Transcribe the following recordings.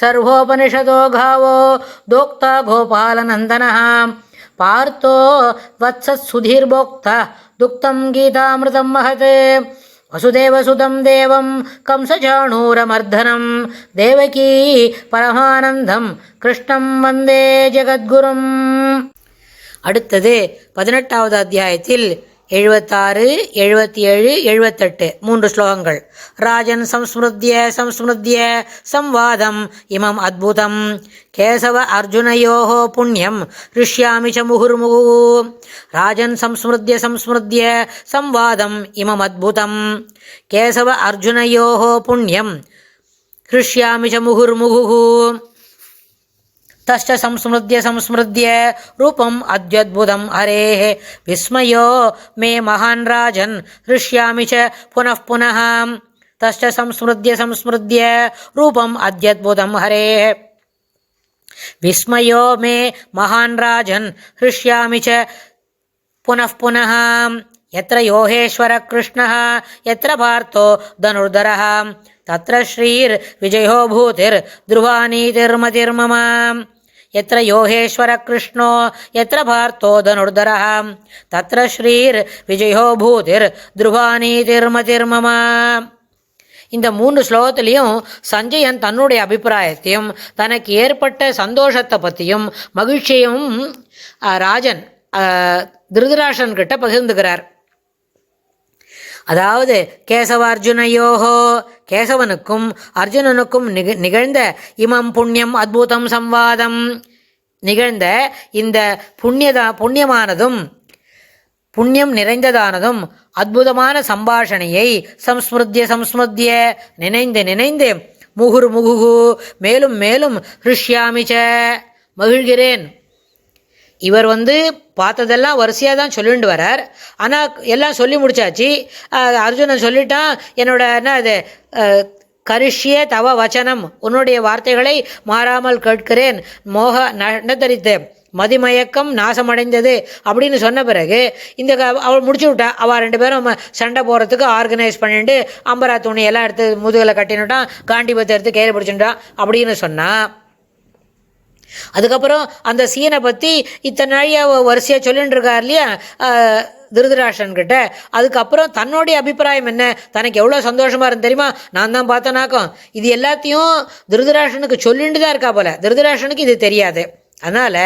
सर्वोपनिषदो घावो दोक्ता गोपालनन्दनः पार्थो वत्सत्सुधीर्भोक्ता दुक्तं गीतामृतं महत् वसुदेवसुतं देवं कंसचाणूरमर्दनं देवकी परमानन्दं कृष्णं वन्दे ஜெகத்குரும் அடுத்தது பதினெட்டாவது அத்தியாயத்தில் எழுபத்தாறு எழுபத்தி ஏழு எழுபத்தெட்டு மூன்று ஸ்லோகங்கள். ராஜன் சம்ஸ்மிருத்திய சம்ஸ்மிருத்திய சம்வாதம் இமம் அத்புதம். கேசவ அர்ஜுனயோः புண்ணியம். ரிஷ்யாமி ச முகுர்முகு. ராஜன் சம்ஸ்மிருத்திய சம்ஸ்மிருத்திய சம்வாதம் இமம் அத்புதம். கேசவ அர்ஜுனயோः புண்ணியம். ஹிருஷ்யாமி ச முகுர்முகுः. తష్ట సంస్మృత్య సంస్మృత్య రూపం అద్యద్భుతం హరే విస్మయో మే మహాన్ రాజన్ హృష్యామి చ పునఃపున పునః తష్ట సంస్మృత్య సంస్మృత్య రూపం అద్యద్భుతం హరే విస్మయో మే మహాన్ రాజన్ హృష్యామి చ పునఃపున ఎత్ర యోహేశ్వర కృష్ణ ఎత్ర భార్తో ధనుర్ధర త్రీర్విజయోభూతిర్ధ్రువానీతిర్మతిర్మమా यत्र योहेश्वरकृष्णो यत्र पार्थो धनुर्धरः तत्र श्रीर्विजयो भूतिर्ध्रुवानीतिर्मतिर्मम இந்த மூன்று ஸ்லோகத்திலையும் சஞ்சயன் தன்னுடைய அபிப்பிராயத்தையும் தனக்கு ஏற்பட்ட சந்தோஷத்தை பற்றியும் மகிழ்ச்சியும் அஹ், ராஜன் அஹ், திருதராஷன் கிட்ட பகிர்ந்துக்கிறார் அதாவது கேசவ அர்ஜுனயோகோ கேசவனுக்கும் அர்ஜுனனுக்கும் நிக நிகழ்ந்த இமம் புண்ணியம் அத்புதம் சம்வாதம் நிகழ்ந்த இந்த புண்ணியதா புண்ணியமானதும் புண்ணியம் நிறைந்ததானதும் அற்புதமான சம்பாஷணையை சம்ஸ்மிருத்திய சம்ஸ்மிருத்திய நினைந்து நினைந்து முகுர் முகுகு மேலும் மேலும் ஹிருஷ்யாமிச்ச மகிழ்கிறேன். இவர் வந்து பார்த்ததெல்லாம் வரிசையாக தான் சொல்லிட்டு வரார். ஆனால் எல்லாம் சொல்லி முடிச்சாச்சு. அர்ஜுனன் சொல்லிட்டான் என்னோட என்ன அது கரிஷ்யே தவ வச்சனம். உன்னுடைய வார்த்தைகளை மாறாமல் கேட்கிறேன். மோக நடந்தரித்து மதிமயக்கம் நாசமடைந்தது அப்படின்னு சொன்ன பிறகு இந்த அவள் முடிச்சு விட்டா அவள் ரெண்டு பேரும் சண்டை போகிறதுக்கு ஆர்கனைஸ் பண்ணிட்டு அம்பரா துணியெல்லாம் எடுத்து முதுகில் கட்டினுட்டான் காண்டிபத்தை எடுத்து கையில் பிடிச்சுட்டான் அப்படின்னு சொன்னான் அதுக்கப்புறம் அந்த சீனை பற்றி இத்தனை நாழியாக வரிசையாக சொல்லிட்டு இருக்கார் இல்லையா? திருதராஷன்கிட்ட அதுக்கப்புறம் தன்னுடைய அபிப்பிராயம் என்ன? தனக்கு எவ்வளோ சந்தோஷமாக இருந்து தெரியுமா? நான் தான் பார்த்தனாக்கும் இது எல்லாத்தையும் திருதராஷனுக்கு சொல்லிட்டு தான் இருக்கா போல. திருதராஷனுக்கு இது தெரியாது. அதனால்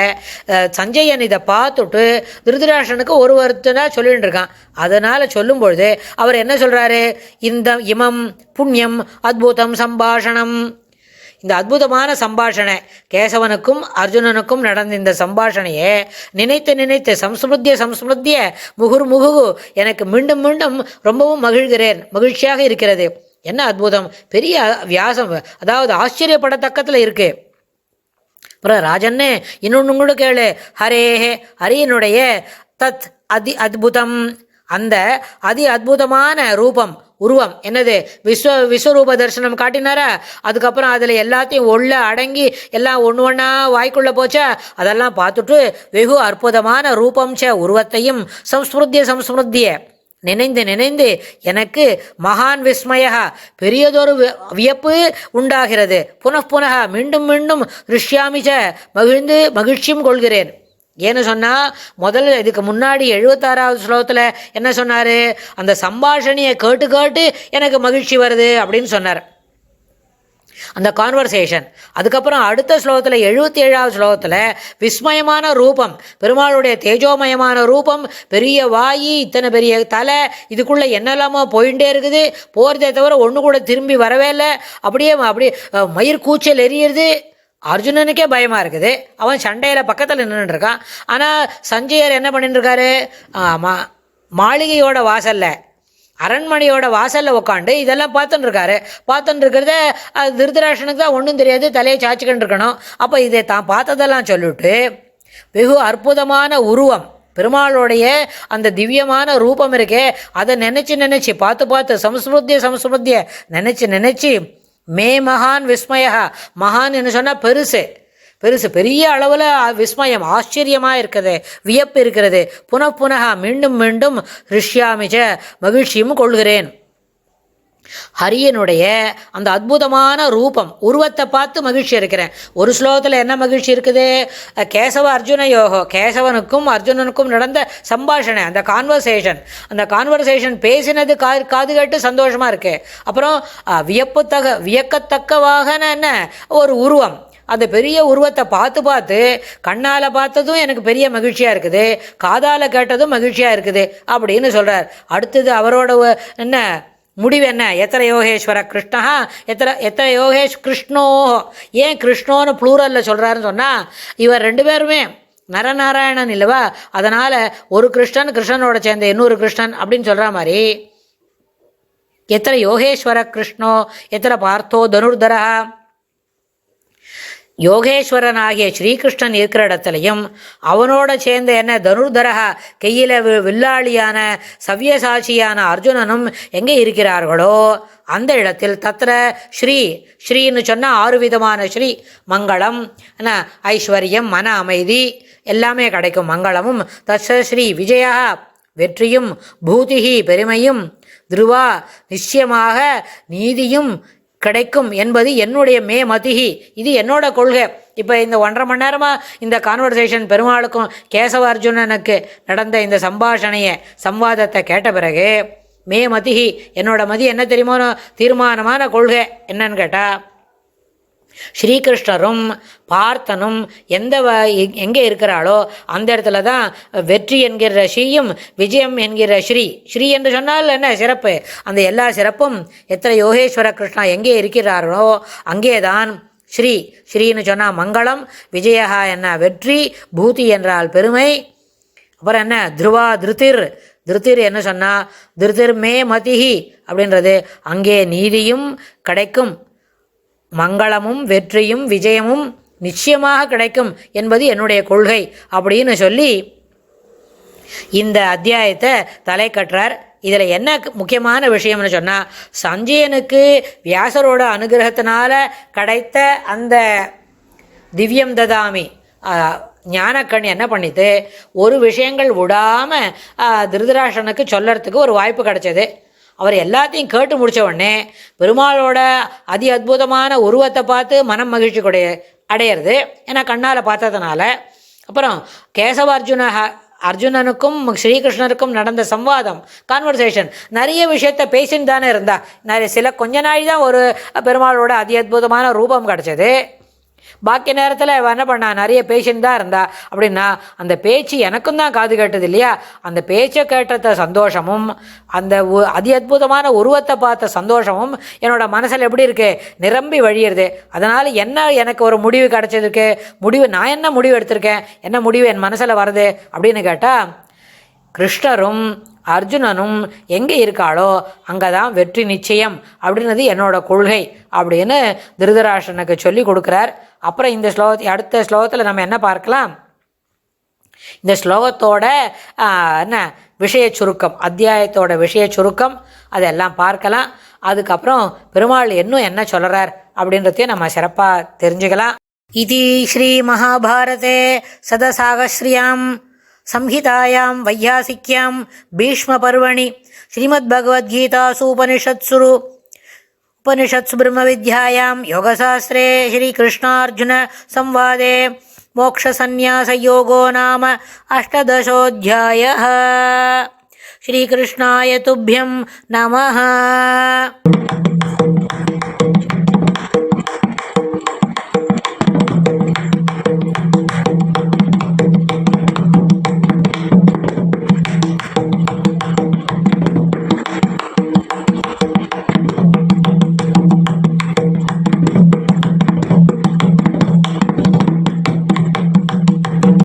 சஞ்சயன் இதை பார்த்துட்டு திருதராஷனுக்கு ஒரு வருத்தனாக சொல்லிட்டு இருக்கான். அதனால் சொல்லும் பொழுது அவர் என்ன சொல்கிறாரு இந்த இமம் புண்ணியம் அத்புதம் சம்பாஷணம். இந்த அற்புதமான சம்பாஷணை கேசவனுக்கும் அர்ஜுனனுக்கும் நடந்த இந்த சம்பாஷணையை நினைத்து நினைத்து சம்ஸ்மிருத்திய சம்ஸ்மிருத்திய முகுர் முகுகு எனக்கு மீண்டும் மீண்டும் ரொம்பவும் மகிழ்கிறேன். மகிழ்ச்சியாக இருக்கிறது. என்ன அற்புதம்? பெரிய வியாசம். அதாவது ஆச்சரியப்படத்தக்கத்தில் இருக்கு. அப்புறம் ராஜன்னே இன்னொன்று கூட கேளு. ஹரேஹே ஹரியனுடைய தத் அதி அத்புதம். அந்த அதி அற்புதமான ரூபம் உருவம் என்னது? விஸ்வ விஸ்வரூப தரிசனம் காட்டினாரா? அதுக்கப்புறம் அதில் எல்லாத்தையும் உள்ள அடங்கி எல்லாம் ஒன்று ஒன்றா வாய்க்குள்ளே போச்சா? அதெல்லாம் பார்த்துட்டு வெகு அற்புதமான ரூபம் ச உருவத்தையும் சம்ஸ்மிருத்திய சம்ஸ்மிருத்திய நினைந்து நினைந்து எனக்கு மகான் விஸ்மயா பெரியதொரு வியப்பு உண்டாகிறது. புனః புனக மீண்டும் மீண்டும் ரிஷ்யாமிச்ச மகிழ்ந்து மகிழ்ச்சியும் கொள்கிறேன். ஏன்னு சொன்னால் முதல்ல இதுக்கு முன்னாடி எழுபத்தாறாவது ஸ்லோகத்தில் என்ன சொன்னார்? அந்த சம்பாஷணையை கேட்டு கேட்டு எனக்கு மகிழ்ச்சி வருது அப்படின்னு சொன்னார். அந்த கான்வர்சேஷன் அதுக்கப்புறம் அடுத்த ஸ்லோகத்தில் எழுபத்தி ஏழாவது ஸ்லோகத்தில் விஸ்மயமான ரூபம் பெருமாளுடைய தேஜோமயமான ரூபம் பெரிய வாயி இத்தனை பெரிய தலை இதுக்குள்ளே என்னெல்லாமோ போயிட்டே இருக்குது போகிறதே தவிர ஒன்று கூட திரும்பி வரவே இல்லை. அப்படியே அப்படியே மயிர் கூச்சல் எரியுறது. அர்ஜுனனுக்கே பயமாக இருக்குது. அவன் சண்டையில் பக்கத்தில் நின்றுட்டு இருக்கான். ஆனால் சஞ்சயர் என்ன பண்ணிட்டு இருக்காரு? மாளிகையோட வாசலில் அரண்மனையோட வாசலில் உட்காந்து இதெல்லாம் பார்த்துன்னு இருக்காரு. பார்த்துன்னு இருக்கிறத அது திருதராஷனுக்கு தான் ஒன்றும் தெரியாது. தலையை சாச்சிக்கிட்டு இருக்கணும். அப்போ இதை தான் பார்த்ததெல்லாம் சொல்லிவிட்டு வெகு அற்புதமான உருவம் பெருமாளுடைய அந்த திவ்யமான ரூபம் இருக்கே. அதை நினச்சி நினச்சி பார்த்து பார்த்து சம்ஸ்மிருத்திய சம்ஸ்மிருத்திய நினச்சி நினச்சி மே மகான் விஸ்மயா மகான் என்று சொன்னால் பெருசு. பெருசு பெரிய அளவில் விஸ்மயம் ஆச்சரியமாக இருக்குது வியப்பு இருக்கிறது. புன புனக மீண்டும் மீண்டும் ரிஷ்யாமிச்ச மகிழ்ச்சியும் கொள்கிறேன். ஹரியனுடைய அந்த அற்புதமான ரூபம் உருவத்தை பார்த்து மகிழ்ச்சி இருக்கிறேன் ஒரு ஸ்லோகத்தில் என்ன மகிழ்ச்சி இருக்குது? கேசவ அர்ஜுன யோகோ கேசவனுக்கும் அர்ஜுனனுக்கும் நடந்த சம்பாஷணை அந்த கான்வர்சேஷன் அந்த கான்வர்சேஷன் பேசினது கா காது கேட்டு சந்தோஷமாக இருக்கு. அப்புறம் அஹ், வியப்புத்தக வியக்கத்தக்கவாகன என்ன? ஒரு உருவம். அந்த பெரிய உருவத்தை பார்த்து பார்த்து கண்ணால் பார்த்ததும் எனக்கு பெரிய மகிழ்ச்சியாக இருக்குது. காதால் கேட்டதும் மகிழ்ச்சியாக இருக்குது அப்படின்னு சொல்கிறார் அடுத்தது அவரோட என்ன முடிவு என்ன எத்தனை யோகேஸ்வர கிருஷ்ணா? எத்தனை எத்தனை யோகேஷ் கிருஷ்ணோ? ஏன் கிருஷ்ணோன்னு ப்ளூரலில் சொல்கிறாருன்னு சொன்னால் இவர் ரெண்டு பேருமே நரநாராயணன் இல்லவா? அதனால் ஒரு கிருஷ்ணன் கிருஷ்ணனோட சேர்ந்த இன்னொரு கிருஷ்ணன் அப்படின்னு சொல்கிற மாதிரி எத்தனை யோகேஸ்வர கிருஷ்ணோ எத்தனை பார்த்தோ தனுர்தரா யோகேஸ்வரனாகிய ஸ்ரீகிருஷ்ணன் இருக்கிற இடத்துலையும் அவனோட சேர்ந்த என்ன தனுர்தரகா கையில் வில்லாளியான சவ்யசாட்சியான அர்ஜுனனும் எங்கே இருக்கிறார்களோ அந்த இடத்தில் தத்திர ஸ்ரீ ஸ்ரீன்னு சொன்னால் ஆறு விதமான ஸ்ரீ மங்களம் ஐஸ்வர்யம் மன அமைதி எல்லாமே கிடைக்கும் மங்களமும். தச்ச ஸ்ரீ விஜயா வெற்றியும் பூதிகி பெருமையும் துருவா நிச்சயமாக நீதியும் கிடைக்கும் என்பது என்னுடைய மே மதிகி. இது என்னோட கொள்கை. இப்போ இந்த ஒன்றரை மணி நேரமாக இந்த கான்வர்சேஷன் பெருமாளுக்கும் கேசவ அர்ஜுனனுக்கு நடந்த இந்த சம்பாஷணையை சம்வாதத்தை கேட்ட பிறகு மே மதிகி என்னோட மதி என்ன தெரியுமோ தீர்மானமான கொள்கை என்னன்னு கேட்டால் ஸ்ரீகிருஷ்ணரும் பார்த்தனும் எந்த வ எங்கே இருக்கிறாளோ அந்த இடத்துல தான் வெற்றி என்கிற ஸ்ரீயும் விஜயம் என்கிற ஸ்ரீ. ஸ்ரீ என்று சொன்னால் என்ன சிறப்பு? அந்த எல்லா சிறப்பும் எத்தனை யோகேஸ்வர கிருஷ்ணா எங்கே இருக்கிறாரோ அங்கே தான் ஸ்ரீ. ஸ்ரீன்னு சொன்னால் மங்களம் விஜயஹா என்ன வெற்றி பூதி என்றால் பெருமை. அப்புறம் என்ன? த்ருவா திருத்திர் திருத்திர் என்ன சொன்னால் திருத்திர் மே மதிஹி அப்படின்றது. அங்கே நீதியும் கிடைக்கும். மங்களமும் வெற்றியும் விஜயமும் நிச்சயமாக கிடைக்கும் என்பது என்னுடைய கொள்கை அப்படின்னு சொல்லி இந்த அத்தியாயத்தை தலை கட்டுறார். இதில் என்ன முக்கியமான விஷயம்னு சொன்னால் சஞ்சயனுக்கு வியாசரோட அனுகிரகத்தினால கிடைத்த அந்த திவ்யம் ததாமி ஞானக்கண் என்ன பண்ணித்து ஒரு விஷயங்கள் விடாமல் திருதராஷனுக்கு சொல்லறதுக்கு ஒரு வாய்ப்பு கிடைச்சது. அவர் எல்லாத்தையும் கேட்டு முடிச்ச உடனே பெருமாளோட அதி அற்புதமான உருவத்தை பார்த்து மனம் மகிழ்ச்சி கொடைய அடையிறது. ஏன்னா கண்ணால் பார்த்ததுனால. அப்புறம் கேசவார்ஜுன அர்ஜுனனுக்கும் ஸ்ரீகிருஷ்ணருக்கும் நடந்த சம்வாதம் கான்வர்சேஷன் நிறைய விஷயத்த பேசின்னு தானே இருந்தா. நிறைய சில கொஞ்ச நாள் தான் ஒரு பெருமாளோட அதி அற்புதமான ரூபம் கிடச்சது. பாக்கி நேரத்தில் இவ என்ன பண்ணா? நிறைய பேஷண்ட் தான் இருந்தா. அப்படின்னா அந்த பேச்சு எனக்கும் தான் காது கேட்டது இல்லையா? அந்த பேச்சை கேட்டத சந்தோஷமும் அந்த அதி அற்புதமான உருவத்தை பார்த்த சந்தோஷமும் என்னோட மனசில் எப்படி இருக்கு? நிரம்பி வழியிறது. அதனால் என்ன எனக்கு ஒரு முடிவு கிடச்சிருக்கு? முடிவு நான் என்ன முடிவு எடுத்திருக்கேன்? என்ன முடிவு என் மனசில் வருது? அப்படின்னு கேட்டால் கிருஷ்ணரும் அர்ஜுனனும் எங்கே இருக்காளோ அங்கே தான் வெற்றி நிச்சயம் அப்படின்றது என்னோட கொள்கை அப்படின்னு திருதராஷ்டனுக்கு சொல்லி கொடுக்குறார். அப்புறம் இந்த ஸ்லோகத்தை அடுத்த ஸ்லோகத்தில் நம்ம என்ன பார்க்கலாம் இந்த ஸ்லோகத்தோட ஆ, என்ன விஷய சுருக்கம் அத்தியாயத்தோட விஷய சுருக்கம் அதெல்லாம் பார்க்கலாம் அதுக்கப்புறம் பெருமாள் இன்னும் என்ன சொல்கிறார் அப்படின்றதையும் நம்ம சிறப்பாக தெரிஞ்சுக்கலாம் இது ஸ்ரீ மகாபாரதே சதசாகஸ்ரியாம் संहितायां वैयासिक्यां भीष्मपर्वणि श्रीमद्भगवद्गीतासु उपनिषत्सु उपनिषत्सु ब्रह्मविद्यायां योगशास्त्रे श्रीकृष्णार्जुनसंवादे मोक्षसन्न्यासयोगो नाम अष्टदशोऽध्यायः। श्रीकृष्णाय तुभ्यं नमः।